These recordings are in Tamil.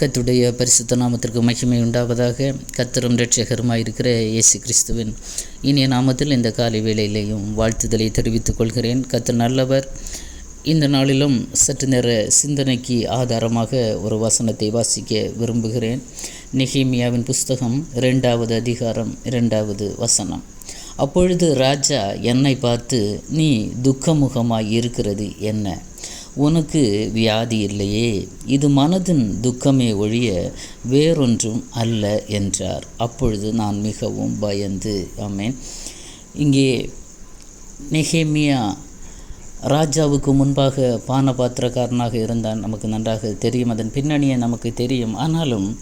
கத்துடைய பரிசுத்த நாமத்திற்கு மகிமை உண்டாவதாக கத்தரும் ரட்சகருமாய் இருக்கிற இயேசு கிறிஸ்துவின் இனிய நாமத்தில் இந்த காலை வேளையிலேயும் வாழ்த்துதலை தெரிவித்துக் கொள்கிறேன். கத்தர் நல்லவர். இந்த நாளிலும் சற்று நேர சிந்தனைக்கு ஆதாரமாக ஒரு வசனத்தை வாசிக்க விரும்புகிறேன். நெஹேமியாவின் புஸ்தகம் இரண்டாவது அதிகாரம் இரண்டாவது வசனம். அப்பொழுது ராஜா என்னை பார்த்து நீ துக்கமுகமாய் இருக்கிறது என்ன? உனக்கு வியாதி இல்லையே. இது மனதின் துக்கமே ஒழிய வேறொன்றும் அல்ல என்றார். அப்பொழுது நான் மிகவும் பயந்து ஆமேன். இங்கே நெஹேமியா ராஜாவுக்கு முன்பாக பானபாத்திரக்காரனாக இருந்தான். நமக்கு நன்றாக தெரியும். அதன் பின்னணியை நமக்கு தெரியும். ஆனாலும்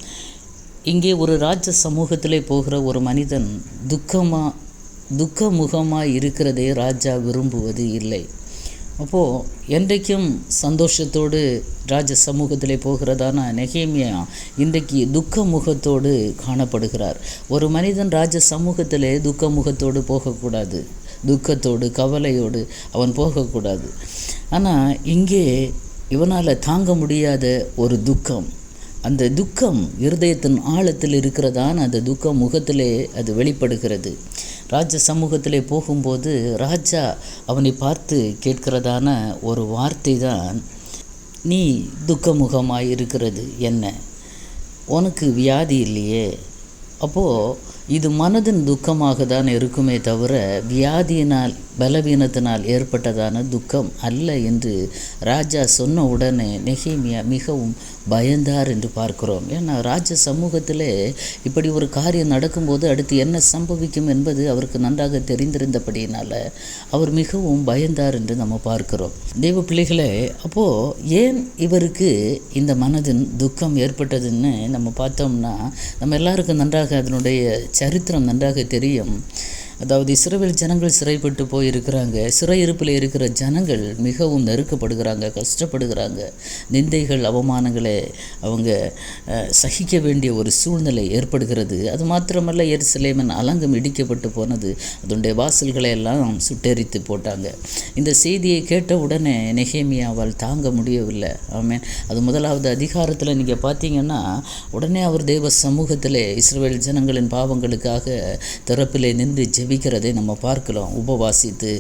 இங்கே ஒரு ராஜ சமூகத்திலே போகிற ஒரு மனிதன் துக்கமாக துக்கமுகமாக இருக்கிறதே ராஜா விரும்புவது இல்லை. அப்போது என்றைக்கும் சந்தோஷத்தோடு ராஜ சமூகத்தில் போகிறதான நெகேமியா இன்றைக்கு துக்க முகத்தோடு காணப்படுகிறார். ஒரு மனிதன் ராஜ சமூகத்திலே துக்க முகத்தோடு போகக்கூடாது. துக்கத்தோடு கவலையோடு அவன் போகக்கூடாது. ஆனால் இங்கே இவனால் தாங்க முடியாத ஒரு துக்கம். அந்த துக்கம் இருதயத்தின் ஆழத்தில் இருக்கிறதான் அந்த துக்கம் முகத்திலே அது வெளிப்படுகிறது. ராஜ சமூகத்திலே போகும்போது ராஜா அவனை பார்த்து கேட்கிறதான ஒரு வார்த்தை தான் நீ துக்கமுகமாய் இருக்கிறது என்ன? உனக்கு வியாதி இல்லையே? அப்போது இது மனதின் துக்கமாக தான் இருக்குமே தவிர வியாதியினால் பலவீனத்தினால் ஏற்பட்டதான துக்கம் அல்ல என்று ராஜா சொன்ன உடனே நெஹேமியா மிகவும் பயந்தார் என்று பார்க்கிறோம். ஏன்னா ராஜ சமூகத்தில் இப்படி ஒரு காரியம் நடக்கும்போது அடுத்து என்ன சம்பவிக்கும் என்பது அவருக்கு நன்றாக தெரிந்திருந்தபடியினால் அவர் மிகவும் பயந்தார் என்று நம்ம பார்க்கிறோம். தெய்வ பிள்ளைகளே அப்போது ஏன் இவருக்கு இந்த மனதின் துக்கம் ஏற்பட்டதுன்னு நம்ம பார்த்தோம்னா நம்ம எல்லாருக்கும் நன்றாக அதனுடைய சரித்திரம் நன்றாக தெரியும். அதாவது இஸ்ரேல் ஜனங்கள் சிறைப்பட்டு போயிருக்கிறாங்க. சிறையிருப்பில் இருக்கிற ஜனங்கள் மிகவும் நெருக்கப்படுகிறாங்க கஷ்டப்படுகிறாங்க. நிந்தைகள் அவமானங்களை அவங்க சகிக்க வேண்டிய ஒரு சூழ்நிலை ஏற்படுகிறது. அது மாத்திரமல்ல எருசலேமன் அலங்கம் இடிக்கப்பட்டு போனது. அதனுடைய வாசல்களை எல்லாம் சுட்டெரித்து போட்டாங்க. இந்த செய்தியை கேட்ட உடனே நெஹேமியாவால் தாங்க முடியவில்லை. ஆமேன். அது முதலாவது அதிகாரத்தில் நீங்கள் பார்த்தீங்கன்னா உடனே அவர் தெய்வ சமூகத்திலே இஸ்ரேல் ஜனங்களின் பாவங்களுக்காக திறப்பிலே நின்று ஜெபிக்கிறதை நம்ம பார்க்கலாம். உபவாசித்து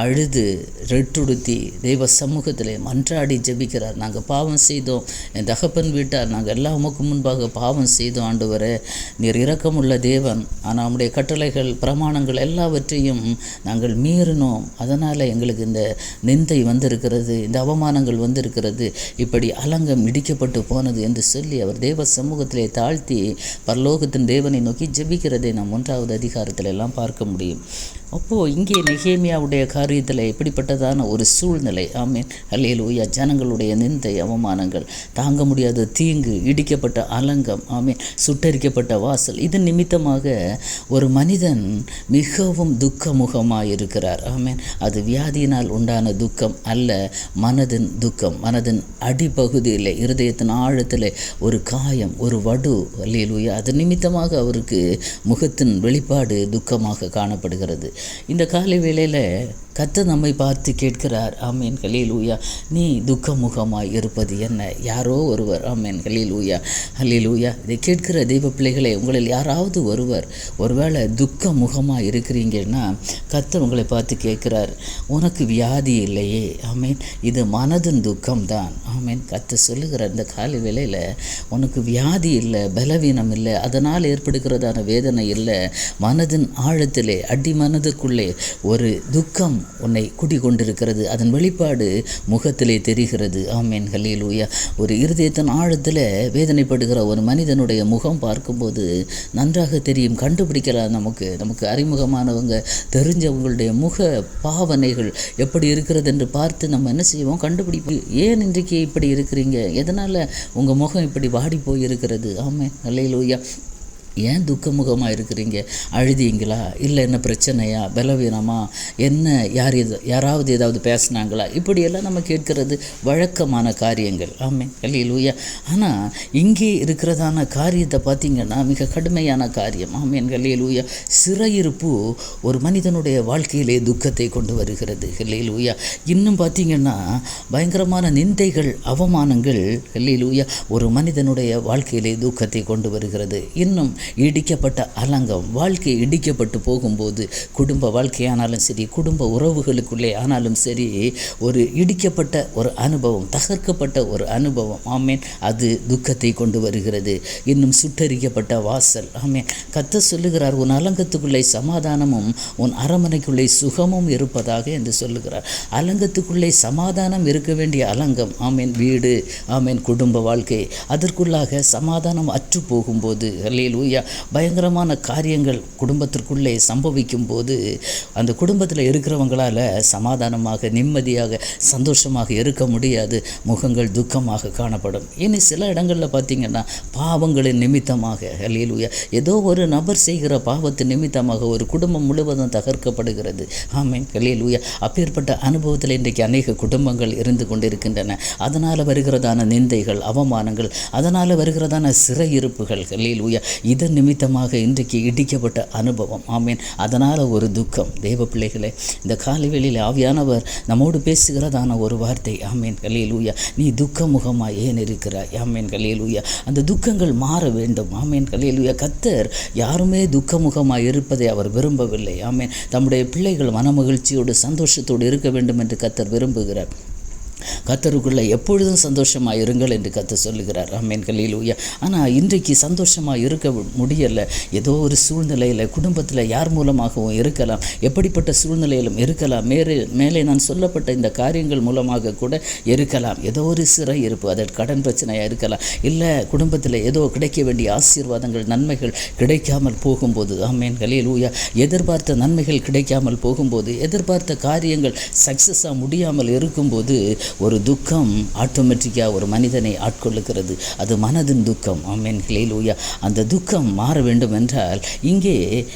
அழுது ரெட்டுடுத்தி தெய்வ சமூகத்தில் மன்றாடி ஜெபிக்கிறார். நாங்கள் பாவம் செய்தோம். என் தகப்பன் வீட்டார் நாங்கள் எல்லாம் உமக்கு முன்பாக பாவம் செய்தோம் ஆண்டு வர நீர் இரக்கமுள்ள தேவன். ஆனால் நம்முடைய கட்டளைகள் பிரமாணங்கள் எல்லாவற்றையும் நாங்கள் மீறினோம். அதனால் எங்களுக்கு இந்த நிந்தை வந்திருக்கிறது இந்த அவமானங்கள் வந்திருக்கிறது. இப்படி அலங்கம் இடிக்கப்பட்டு போனது என்று சொல்லி அவர் தேவ சமூகத்திலே தாழ்த்தி பரலோகத்தின் தேவனை நோக்கி ஜெபிக்கிறதை நாம் ஒன்றாவது அதிகாரத்தில் எல்லாம் பார்க்க முடியும். முடியும் அப்போது இங்கே நெகேமியாவுடைய காரியத்தில் இப்படிப்பட்டதான ஒரு சூழ்நிலை? ஆமீன். அல்லையில் ஊயா ஜனங்களுடைய நிந்தை அவமானங்கள் தாங்க முடியாத தீங்கு இடிக்கப்பட்ட அலங்கம் ஆமீன். சுட்டரிக்கப்பட்ட வாசல். இது நிமித்தமாக ஒரு மனிதன் மிகவும் துக்கமுகமாக இருக்கிறார் ஆமீன். அது வியாதியினால் உண்டான துக்கம் அல்ல மனதின் துக்கம். மனதின் அடிப்பகுதியில் இருதயத்தின் ஆழத்தில் ஒரு காயம் ஒரு வடு. அல்லையில் ஊயா அது நிமித்தமாக அவருக்கு முகத்தின் வெளிப்பாடு துக்கமாக காணப்படுகிறது. இந்த காலை வேளையில் கத்த நம்மை பார்த்து கேட்கிறார். ஆமீன். ஹலீல் ஊயா நீ துக்கமுகமாய் இருப்பது என்ன? யாரோ ஒருவர். ஆமீன். ஹலீல் ஊயா ஹலீல் ஊயா இதை கேட்கிற தெய்வ பிள்ளைகளை உங்களில் யாராவது ஒருவர் ஒருவேளை துக்க முகமாக இருக்கிறீங்கன்னா கத்த உங்களை பார்த்து கேட்குறார். உனக்கு வியாதி இல்லையே. ஆமீன். இது மனதின் துக்கம் தான் கத்து கத்த சொல்லுகிற இந்த காலை வேளையில் உனக்கு வியாதி இல்லை பலவீனம் இல்லை அதனால் ஏற்படுகிறதான வேதனை இல்லை மனதின் ஆழத்திலே அடி மனதுக்குள்ளே ஒரு துக்கம் உன்னை குடிகொண்டிருக்கிறது. அதன் வெளிப்பாடு முகத்திலே தெரிகிறது. ஆமேன் ஹலீலூயா ஒரு இருதயத்தின் ஆழத்தில் வேதனைப்படுகிற ஒரு மனிதனுடைய முகம் பார்க்கும்போது நன்றாக தெரியும் கண்டுபிடிக்கலாம் நமக்கு. நமக்கு அறிமுகமானவங்க தெரிஞ்சவங்களுடைய முக பாவனைகள் எப்படி இருக்கிறது என்று பார்த்து நம்ம என்ன செய்வோம்? கண்டுபிடிப்போம். ஏன் இன்றைக்கு இப்படி இருக்கிறீங்க? எதனால் உங்கள் முகம் இப்படி வாடி போயிருக்கிறது ஆமே ஹலீலூயா ஏன் துக்கமுகமாக இருக்கிறீங்க? அழுதிங்களா? இல்லை என்ன பிரச்சனையா? பலவீனமா? என்ன யார் எது யாராவது ஏதாவது பேசுனாங்களா? இப்படியெல்லாம் நம்ம கேட்கறது வழக்கமான காரியங்கள். ஆமே கலியலூயா ஆனால் இங்கே இருக்கிறதான காரியத்தை பார்த்திங்கன்னா மிக கடுமையான காரியம். ஆமேன். கலியலூயா சிறையிருப்பு ஒரு மனிதனுடைய வாழ்க்கையிலே துக்கத்தை கொண்டு வருகிறது. கலியலூயா இன்னும் பார்த்திங்கன்னா பயங்கரமான நிந்தைகள் அவமானங்கள் கலியலூயா ஒரு மனிதனுடைய வாழ்க்கையிலே துக்கத்தை கொண்டு வருகிறது. இன்னும் இடிக்கப்பட்ட அலங்கம் வாழ்க்கை இடிக்கப்பட்டு போகும்போது குடும்ப வாழ்க்கையானாலும் சரி குடும்ப உறவுகளுக்குள்ளே ஆனாலும் சரி ஒரு இடிக்கப்பட்ட ஒரு அனுபவம் தகர்க்கப்பட்ட ஒரு அனுபவம் ஆமேன் அது துக்கத்தை கொண்டு வருகிறது. இன்னும் சுட்டரிக்கப்பட்ட வாசல் ஆமேன். கத்த சொல்லுகிறார் உன் அலங்கத்துக்குள்ளே சமாதானமும் உன் அரமனைக்குள்ளே சுகமும் இருப்பதாக என்று சொல்லுகிறார். அலங்கத்துக்குள்ளே சமாதானம் இருக்க வேண்டிய அலங்கம் ஆமேன் வீடு ஆமேன் குடும்ப வாழ்க்கை. அதற்குள்ளாக சமாதானம் அற்று போகும்போது அல்லேலூயா பயங்கரமான காரியங்கள் குடும்பத்திற்குள்ளே சம்பவிக்கும் போது அந்த குடும்பத்தில் இருக்கிறவங்களால சமாதானமாக நிம்மதியாக சந்தோஷமாக இருக்க முடியாது. முகங்கள் துக்கமாக காணப்படும். இனி சில இடங்களில் பார்த்தீங்கன்னா பாவங்களின் நிமித்தமாக அலையிலுயா ஏதோ ஒரு நபர் செய்கிற பாவத்தின் நிமித்தமாக ஒரு குடும்பம் முழுவதும் தகர்க்கப்படுகிறது. ஆமீன் அல்லேலூயா அப்பேற்பட்ட அனுபவத்தில் இன்றைக்கு அநேக குடும்பங்கள் இருந்து கொண்டிருக்கின்றன. அதனால் வருகிறதான நிந்தைகள் அவமானங்கள் அதனால் வருகிறதான சிறையிருப்புகள் இது நிமித்தமாக இன்றைக்கு இடிக்கப்பட்ட அனுபவம். ஆமீன். அதனால் ஒரு துக்கம். தெய்வ பிள்ளைகளே இந்த காலைவெளியில் ஆவியானவர் நம்மோடு பேசுகிறதான ஒரு வார்த்தை. ஆமீன். கலியலூயா நீ துக்கமுகமாக ஏன் இருக்கிறாய்? ஆமீன். கலியலூயா அந்த துக்கங்கள் மாற வேண்டும். ஆமீன். கலியலூயா கத்தர் யாருமே துக்கமுகமாக இருப்பதை அவர் விரும்பவில்லை. ஆமீன். தம்முடைய பிள்ளைகள் மனமகிழ்ச்சியோடு சந்தோஷத்தோடு இருக்க வேண்டும் என்று கத்தர் விரும்புகிறார். கத்தருக்குள்ளே எப்பொழுதும் சந்தோஷமாக இருங்கள் என்று கத்த சொல்லுகிறார். அம்மேன் கலியில் ஆனால் இன்றைக்கு சந்தோஷமாக இருக்க முடியலை. ஏதோ ஒரு சூழ்நிலையில் குடும்பத்தில் யார் மூலமாகவும் இருக்கலாம். எப்படிப்பட்ட சூழ்நிலையிலும் இருக்கலாம். மேலே மேலே நான் சொல்லப்பட்ட இந்த காரியங்கள் மூலமாக கூட இருக்கலாம். ஏதோ ஒரு சிறை இருப்பு அதற்கு கடன் பிரச்சனையாக இருக்கலாம். இல்லை குடும்பத்தில் ஏதோ கிடைக்க வேண்டிய ஆசீர்வாதங்கள் நன்மைகள் கிடைக்காமல் போகும்போது ஆமேன். கலியில் ஊயா எதிர்பார்த்த நன்மைகள் கிடைக்காமல் போகும்போது எதிர்பார்த்த காரியங்கள் சக்ஸஸாக முடியாமல் இருக்கும்போது ஒரு துக்கம் ஆட்டோமேட்டிக்காக ஒரு மனிதனை ஆட்கொள்ளுகிறது. அது மனதின் துக்கம். ஆமேன். ஹலேலூயா அந்த துக்கம் மாற வேண்டும் என்றால் இங்கே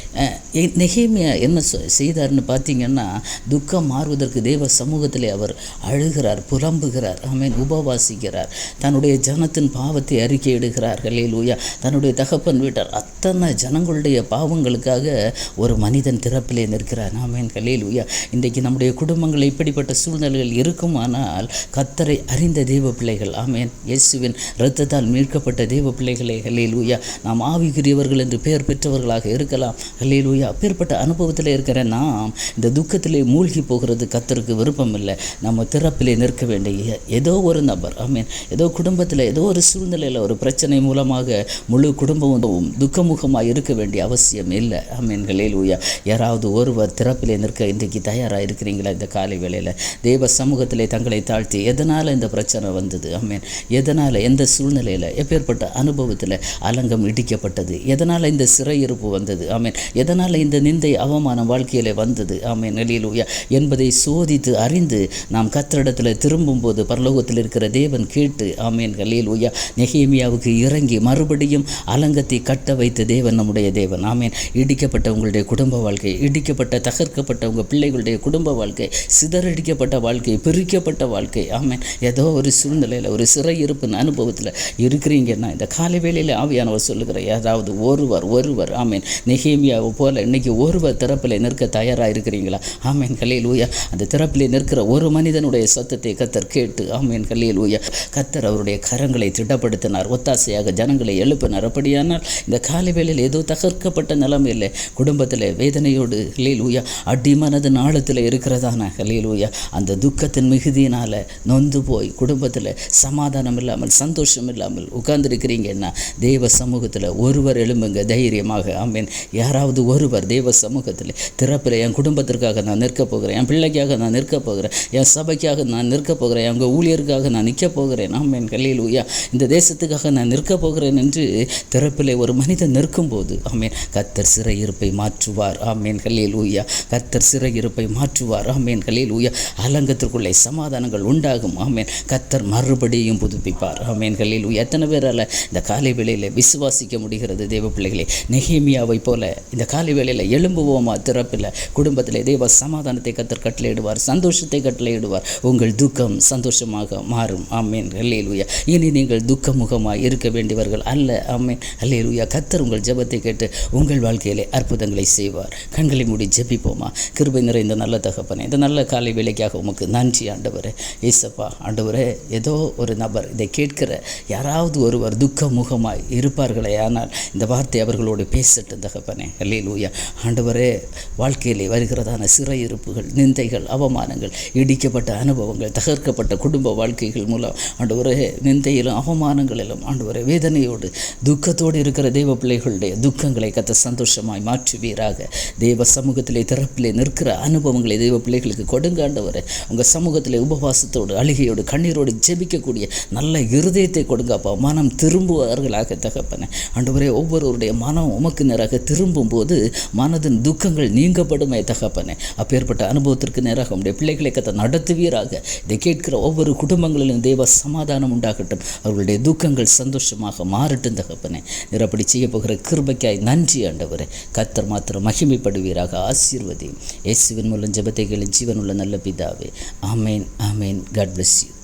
நெகேமியா என்ன செய்தார்னு பார்த்தீங்கன்னா துக்கம் மாறுவதற்கு தேவ சமூகத்தில் அவர் அழுகிறார் புலம்புகிறார் ஆமேன் உபவாசிக்கிறார். தன்னுடைய ஜனத்தின் பாவத்தை அறிக்கையிடுகிறார் ஹலேலூயா தன்னுடைய தகப்பன் வீட்டார் அத்தனை ஜனங்களுடைய பாவங்களுக்காக ஒரு மனிதன் திறப்பிலே நிற்கிறார் ஆமேன். ஹலேலூயா இன்றைக்கு நம்முடைய குடும்பங்கள் இப்படிப்பட்ட சூழ்நிலைகள் இருக்குமானால் கத்தரை அறிந்த தெய்வ பிள்ளைகள் ஆமேன். இயேசுவின் இரத்தத்தால் மீட்கப்பட்ட தேவ பிள்ளைகளே ஹலேலூயா நாம் ஆவிக்குரியவர்கள் என்று பெயர் பெற்றவர்களாக இருக்கலாம். ஹலேலூயா அப்பேற்பட்ட அனுபவத்தில் இருக்கிற நாம் இந்த துக்கத்திலே மூழ்கி போகிறது கத்தருக்கு விருப்பம் இல்லை நம்ம திறப்பிலே நிற்க வேண்டிய ஏதோ ஒரு நபர் ஆமீன். ஏதோ குடும்பத்தில் ஏதோ ஒரு சூழ்நிலையில் ஒரு பிரச்சனை மூலமாக முழு குடும்பமும் துக்கமுகமாக இருக்க வேண்டிய அவசியம் இல்லை. ஆமீன். ஹலேலூயா யாராவது ஒருவர் திறப்பிலே நிற்க இன்றைக்கு தயாராக இருக்கிறீங்களா இந்த காலை வேளையில்? தேவ சமூகத்திலே தங்களை தாழ்த்தி எதனால் இந்த பிரச்சனை வந்தது? ஆமீன் எதனால் எந்த சூழ்நிலையில் எப்பேற்பட்ட அனுபவத்தில் அலங்கம் இடிக்கப்பட்டது? எதனால் இந்த சிறையிருப்பு வந்தது? ஆமேன் எதனால் இந்த நிந்தை அவமானம் வாழ்க்கையில் வந்தது? ஆமீன் நெலியலூயா என்பதை சோதித்து அறிந்து நாம் கத்திரிடத்தில் திரும்பும்போது பரலோகத்தில் இருக்கிற தேவன் கேட்டு ஆமீன் உயா நெஹேமியாவுக்கு இறங்கி மறுபடியும் அலங்கத்தை கட்ட வைத்த தேவன் நம்முடைய தேவன். ஆமேன் இடிக்கப்பட்ட உங்களுடைய குடும்ப வாழ்க்கை இடிக்கப்பட்ட தகர்க்கப்பட்ட உங்கள் பிள்ளைகளுடைய குடும்ப வாழ்க்கை சிதறடிக்கப்பட்ட வாழ்க்கை பிரிக்கப்பட்ட வாழ்க்கை ஆமீன். ஏதோ ஒரு சூழ்நிலையில் ஒரு சிறை சிறையிருப்பின் அனுபவத்தில் இருக்கிறீங்கன்னா இந்த காலை வேளையில் ஆவியானவர் சொல்லுகிற ஏதாவது ஒருவர் ஒருவர் ஆமேன். நெஹேமியாவை போல இன்னைக்கு ஒருவர் திறப்பில் நிற்க தயாராக இருக்கிறீங்களா ஆமேன். கலையில் ஊயா அந்த திறப்பில் நிற்கிற ஒரு மனிதனுடைய சத்தத்தை கத்தர் கேட்டு ஆமேன். கலையில் ஊயா கத்தர் அவருடைய கரங்களை திடப்படுத்தினார். ஒத்தாசையாக ஜனங்களை எழுப்பினார். அப்படியானால் இந்த காலை வேளையில் ஏதோ தகர்க்கப்பட்ட நிலைமையில் குடும்பத்தில் வேதனையோடு ஹலீல் ஊயா அடிமனது நாளத்தில் இருக்கிறதான ஹலீல் ஊயா அந்த துக்கத்தின் மிகுதியினால் நொந்து போய் குடும்பத்தில் சமாதானம் இல்லாமல் சந்தோஷம் இல்லாமல் உட்கார்ந்துருக்கிறீங்கன்னா தேவ சமூகத்தில் ஒருவர் எழும்புங்க தைரியமாக. ஆமீன். யாராவது ஒருவர் தேவ சமூகத்தில் திறப்பில் என் குடும்பத்திற்காக நான் நிற்க போகிறேன் என் பிள்ளைக்காக நான் நிற்க போகிறேன் என் சபைக்காக நான் நிற்க போகிறேன் எங்கள் ஊழியருக்காக நான் நிற்க போகிறேன். ஆமேன். கல்லியில் ஊயா இந்த தேசத்துக்காக நான் நிற்க போகிறேன் என்று திறப்பிலே ஒரு மனிதன் நிற்கும்போது ஆமேன் கத்தர் சிறையிருப்பை மாற்றுவார். ஆமீன். கல்லியில் ஊயா கத்தர் சிறையிருப்பை மாற்றுவார். ஆமேன். கல்லியில் ஊயா அலங்கத்திற்குள்ளே சமாதானங்கள் உணர்வுகள் உண்டாகும். ஆமேன். கத்தர் மறுபடியும் புதுப்பிப்பார். ஆமேன்களில் எத்தனை பேரால் இந்த காலை வேளையில் விசுவாசிக்க முடிகிறது தேவ பிள்ளைகளே. நெஹேமியாவை போல இந்த காலை வேளையில் எழும்புவோமா? திறப்பில் குடும்பத்தில் தேவ சமாதானத்தை கத்தர் கட்டளையிடுவார். சந்தோஷத்தை கட்டளையிடுவார். உங்கள் துக்கம் சந்தோஷமாக மாறும். ஆமேன். ஹல்லேலூயா இனி நீங்கள் துக்கமுகமாக இருக்க வேண்டியவர்கள் அல்ல. ஆமேன். ஹல்லேலூயா கத்தர் உங்கள் ஜெபத்தை கேட்டு உங்கள் வாழ்க்கையிலே அற்புதங்களை செய்வார். கண்களை மூடி ஜெபிப்போமா? கிருபை நிறைந்த நல்ல தகப்பனே இந்த நல்ல காலை வேலைக்காக உமக்கு நன்றி ஆண்டவரே. ஏசப்பா ஆண்டவரே ஏதோ ஒரு நபர் இதை கேட்கிற யாராவது ஒருவர் துக்க முகமாய் இருப்பார்களே ஆனால் இந்த வார்த்தை அவர்களோடு பேசட்டும் தகப்பனே. அல்லேலூயா. ஆண்டவரே வாழ்க்கையிலே வருகிறதான சிறையிருப்புகள் நிந்தைகள் அவமானங்கள் இடிக்கப்பட்ட அனுபவங்கள் தகர்க்கப்பட்ட குடும்ப வாழ்க்கைகள் மூலம் ஆண்டவரே நிந்தையிலும் அவமானங்களிலும் ஆண்டவரே வேதனையோடு துக்கத்தோடு இருக்கிற தெய்வ பிள்ளைகளுடைய துக்கங்களை கத்த சந்தோஷமாய் மாற்றுவீராக. தெய்வ சமூகத்திலே திறப்பிலே நிற்கிற அனுபவங்களை தெய்வ பிள்ளைகளுக்கு கொடுங்க ஆண்டவரே. உங்கள் சமூகத்திலே விசுவாசத்தோடு அழுகையோடு கண்ணீரோடு ஜெபிக்கக்கூடிய நல்ல இருதயத்தை கொடுங்கப்பா மனம் திரும்புவார்களாக தகப்பன. ஆண்டவரே ஒவ்வொருவருடைய மனம் உமக்கு நேராக திரும்பும் போது மனதின் துக்கங்கள் நீங்கப்படுமே தகப்பனே. அப்பேற்பட்ட அனுபவத்திற்கு நேராக உடைய பிள்ளைகளை கத்த நடத்துவீராக. இதை கேட்கிற ஒவ்வொரு குடும்பங்களிலும் தெய்வ சமாதானம் உண்டாகட்டும். அவர்களுடைய துக்கங்கள் சந்தோஷமாக மாறட்டும் தகப்பனே. நிறப்படி செய்ய போகிற கிருபைக்காய் நன்றி ஆண்டவரே. கத்தர் மாத்திரம் மகிமைப்படுவீராக. ஆசீர்வதி. இயேசுவின் மூலம் ஜபத்தைகளின் ஜீவனுள்ள நல்ல பிதாவே. ஆமேன் ஆமேன். God bless you.